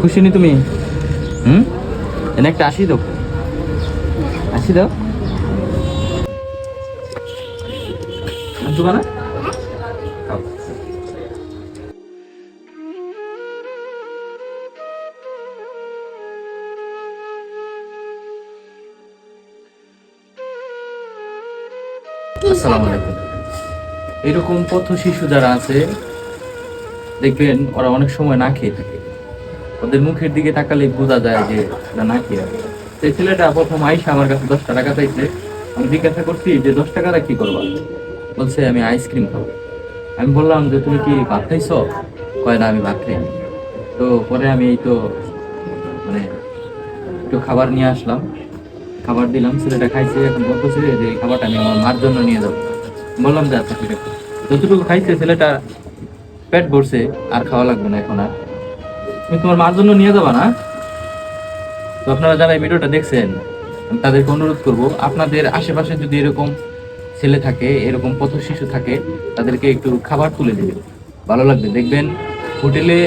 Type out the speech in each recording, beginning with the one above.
খুশি নি তুমি? হুম? এনে একটা আসি দাও। আসি দাও। আসসালামু আলাইকুম। এরকম পথ শিশু যারা আছে, দেখবেন ওরা অনেক সময় না খেয়ে থাকে। ওদের মুখের দিকে তাকালে বোঝা যায় যে ওরা না খেয়ে আছে এই ছেলেটা প্রথম আইসা আমার কাছে দশটা টাকা চাইছে। আমি জিজ্ঞাসা করছি, যে দশ টাকাটা কি করবা? বলছে, আমি আইসক্রিম খাব। আমি বললাম, যে তুমি কি ভাত খাইছ? কয়, না, আমি ভাত খাইনি। তো পরে আমি এই তো মানে একটু খাবার নিয়ে আসলাম। খাবার দিলাম, ছেলেটা খাইছে, এখন বলতেছে যে খাবারটা আমি আমার মার জন্য নিয়ে যাব। বললাম যে আচ্ছা ঠিক আছে যতটুকু খাইছে ছেলেটা পেট ভরছে, আর খাওয়া লাগবে না এখন আর। তুমি তোমার মার জন্য নিয়ে যাবা না? তো আপনারা যারা এই ভিডিওটা দেখছেন, আমি তাদেরকে অনুরোধ করব, আপনাদের আশেপাশে যদি এরকম ছেলে থাকে, এরকম পথ শিশু থাকে, তাদেরকে একটু খাবার তুলে দিবেন। ভালো লাগবে। দেখবেন, হোটেলে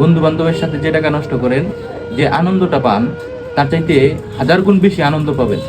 বন্ধু বান্ধবের সাথে যে টাকা নষ্ট করেন, যে আনন্দটা পান, তার চাইতে হাজার গুণ বেশি আনন্দ পাবেন।